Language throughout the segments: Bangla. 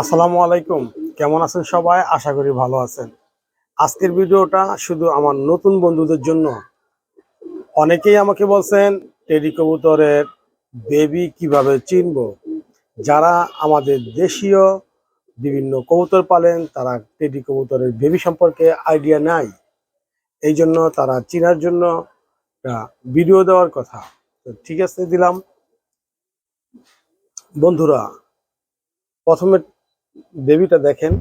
আসসালামু আলাইকুম। কেমন আছেন সবাই? আশা করি ভালো আছেন। আজকের ভিডিওটা শুধু আমার নতুন বন্ধুদের জন্য। অনেকেই আমাকে বলছেন, টেডি কবুতরের বেবি কীভাবে চিনব? যারা আমাদের দেশীয় বিভিন্ন কবুতর পালেন, তারা টেডি কবুতরের বেবি সম্পর্কে আইডিয়া নাই। এই জন্য তারা চিনার জন্য ভিডিও দেওয়ার কথা। ঠিক আছে, দিলাম। বন্ধুরা প্রথমে বেবিটা দেখেন।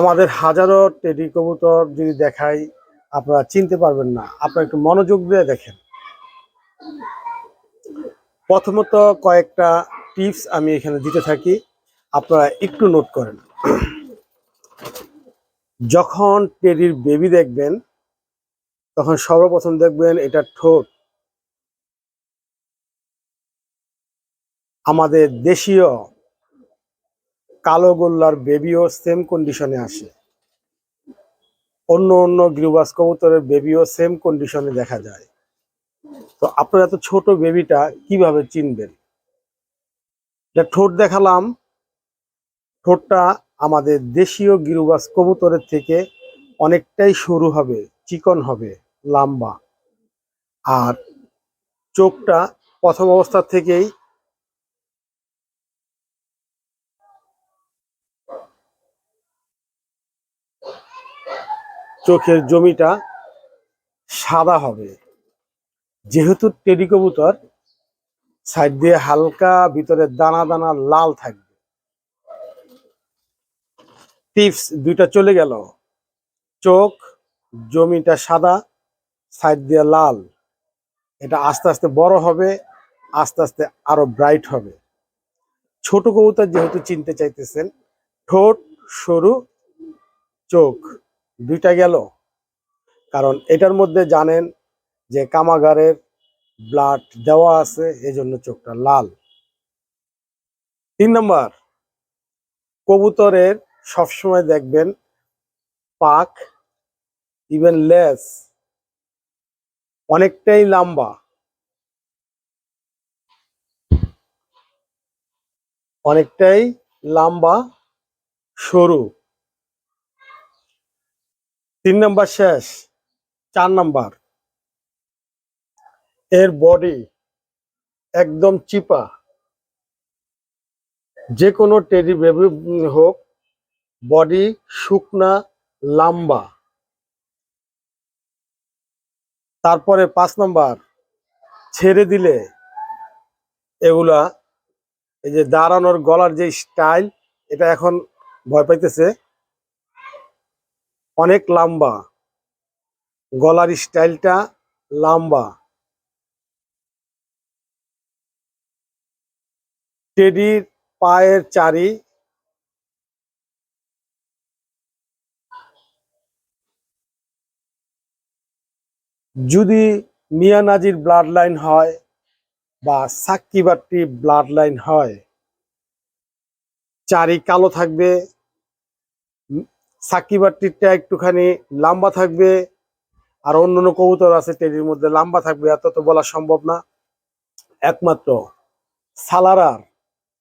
আমাদের হাজারো টেডি কবুতর যদি দেখাই, আপনারা চিনতে পারবেন না। আপনারা একটু মনোযোগ দিয়ে দেখেন। প্রথমত কয়েকটা টিপস আমি এখানে দিতে থাকি। আপনারা একটু নোট করেন। যখন টেডির বেবি দেখবেন, তখন সর্বপ্রথম দেখবেন এটা ঠোঁট। আমাদের দেশীয় কালো গোল্লার বেবিও সেম কন্ডিশনে আসে। অন্য অন্য গ্রিবাস কবুতরের বেবিও সেম কন্ডিশনে দেখা যায়। তো আপনার এত ছোট বেবিটা কীভাবে চিনবেন? এটা ঠোঁট দেখালাম, ঠোঁটটা আমাদের দেশীয় গিরুবাস কবুতরের থেকে অনেকটাই সরু হবে, চিকন হবে, লম্বা। আর চোখটা প্রথম অবস্থা থেকেই চোখের জমিটা সাদা হবে। যেহেতু টেডি কবুতর, সাইড দিয়ে হালকা ভিতরে দানা দানা লাল থাকবে। টিপস দুইটা চলে গেল। চোখ, জমিটা সাদা, সাইড দিয়ে লাল। এটা আস্তে আস্তে বড় হবে, আস্তে আস্তে আরও ব্রাইট হবে। ছোট কবুতর যেহেতু চিনতে চাইতেছেন, ঠোঁট, সরু, চোখ। দুইটা গেল। কারণ এটার মধ্যে জানেন যে কামাগারের ব্লাড দেওয়া আছে, এজন্য চোখটা লাল। তিন নম্বর, কবুতরের সবসময় দেখবেন পাক ইভেন লেস অনেকটাই লম্বা। অনেকটাই লম্বা, সরু। তিন নাম্বার শেষ, চার নাম্বার। এর বডি একদম চিপা। যে কোনো টেডি বেবি হোক বডি শুকনা, লম্বা। তারপরে পাঁচ নাম্বার, ছেড়ে দিলে এগুলা, এই যে দাঁড়ানোর গলার যে স্টাইল এটা এখন ভয় পাইতেছে। অনেক লম্বা। গলার স্টাইলটা লম্বা। টেডির পায়ের চারি। যদি মিয়া নাজির ব্লাড লাইন হয় বা সাক্কি বাট্টি ব্লাড লাইন হয়, চারি কালো থাকবে সাকি বাট্টিরটা একটুখানি লম্বা থাকবে, আর অন্য অন্য কবুতর আছে টেডির মধ্যে লম্বা থাকবে, এত তো বলা সম্ভব না। একমাত্র সালারার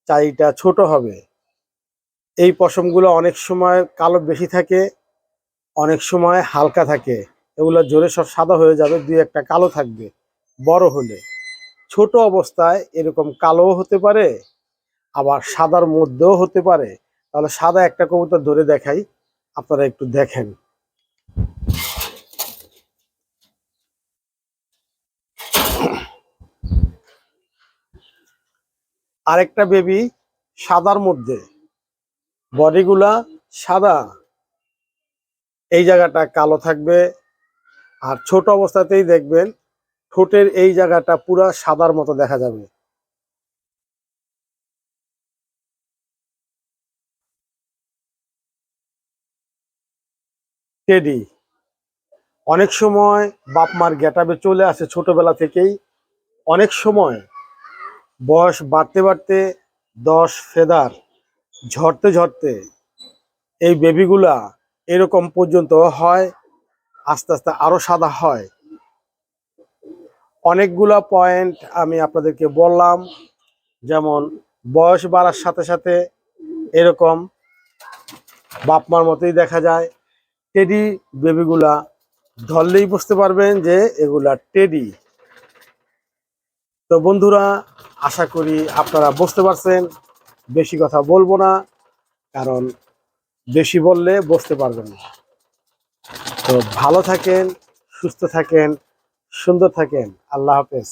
চাইটা ছোট হবে। এই পশমগুলো অনেক সময় কালো বেশি থাকে, অনেক সময় হালকা থাকে। এগুলো জোরে সব সাদা হয়ে যাবে, দুই একটা কালো থাকবে, বড় হলে। ছোট অবস্থায় এরকম কালোও হতে পারে, আবার সাদার মধ্যেও হতে পারে। তাহলে সাদা একটা কবুতর ধরে দেখাই আপনারা একটু দেখেন। আরেকটা বেবি সাদার মধ্যে। বডিগুলা সাদা। এই জায়গাটা কালো থাকবে। আর ছোট অবস্থাতেই দেখবেন ঠোঁটের এই জায়গাটা পুরা সাদার মতো দেখা যাবে। টেডি। অনেক সময় বাপ মার গেটাবে চলে আসে ছোটবেলা থেকেই। অনেক সময় বয়স বাড়তে বাড়তে দশ ফেদার ঝরতে ঝরতে এই বেবিগুলা এরকম পর্যন্ত হয়, আস্তে আস্তে আরও সাদা হয়। অনেকগুলো পয়েন্ট আমি আপনাদেরকে বললাম, যেমন বয়স বাড়ার সাথে সাথে এরকম বাপমার মতোই দেখা যায়। টেডি বেবিগুলা ধরলেই বুঝতে পারবেন যে এগুলা টেডি তো বন্ধুরা, আশা করি আপনারা বুঝতে পারছেন, বেশি কথা বলব না, কারণ বেশি বললে বুঝতে পারবেন না। তো ভালো থাকেন, সুস্থ থাকেন, সুন্দর থাকেন। আল্লাহ হাফেজ।